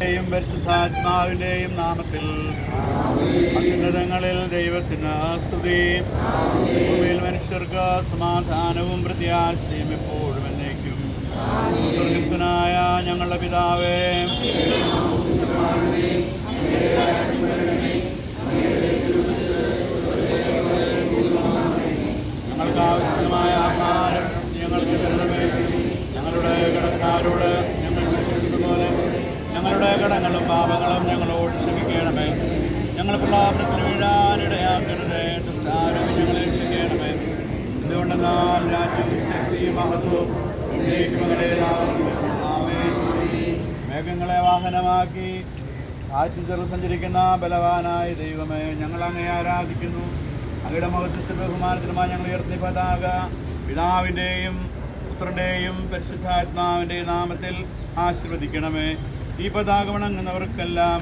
പരിശുദ്ധാത്മാവിന്റെയും നാമത്തിൽ അത്യുന്നതങ്ങളിൽ ദൈവത്തിന് സ്തുതി. ഭൂമിയിൽ മനുഷ്യർക്ക് സമാധാനവും പ്രത്യാശയും എപ്പോഴും എന്നേക്കും. സ്വർഗസ്ഥനായ ഞങ്ങളുടെ പിതാവേ ഞങ്ങൾക്ക് ആവശ്യമായ ആഹാരം ഞങ്ങൾക്ക് ഞങ്ങളുടെ കടക്കാരോട് ഞങ്ങളുടെ കടങ്ങളും പാപങ്ങളും ഞങ്ങളോട് ക്ഷമിക്കണമേ ഞങ്ങൾ പ്രലാപനത്തിന് വീഴാനിടയാക്കരുതേ ദുഷ്ടാരും ഞങ്ങളെ ക്ഷമിക്കണമേ എന്തുകൊണ്ടെന്നാൽ എന്നേക്കും അങ്ങടേതാകുന്നു. ആമേൻ. മേഘങ്ങളെ വാഹനമാക്കി കാറ്റിൽ ചെറു സഞ്ചരിക്കുന്ന ബലവാനായ ദൈവമേ ഞങ്ങൾ അങ്ങയെ ആരാധിക്കുന്നു അങ്ങയുടെ മഹത്വത്തിൽ ബഹുമാനത്തിനുമായി ഞങ്ങൾ ഉയർത്തി പതാക പിതാവിന്റെയും പുത്രന്റെയും പരിശുദ്ധാത്മാവിന്റെയും നാമത്തിൽ ആശീർവദിക്കണമേ ഈ പതാക വണങ്ങുന്നവർക്കെല്ലാം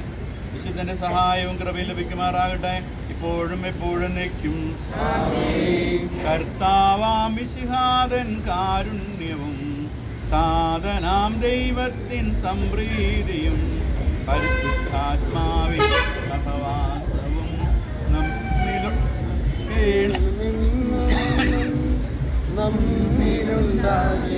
വിശുദ്ധന്റെ സഹായവും കൃപയും ലഭിക്കുമാറാകട്ടെ. ഇപ്പോഴും എപ്പോഴും കർത്താവാം വിശിഹാതൻ കാരുണ്യവും സാധനാം ദൈവത്തിൻ സംപ്രീതിയും പരിശുദ്ധാത്മാവിൻ സഹവാസവും നമ്മിലുണ്ടാകേ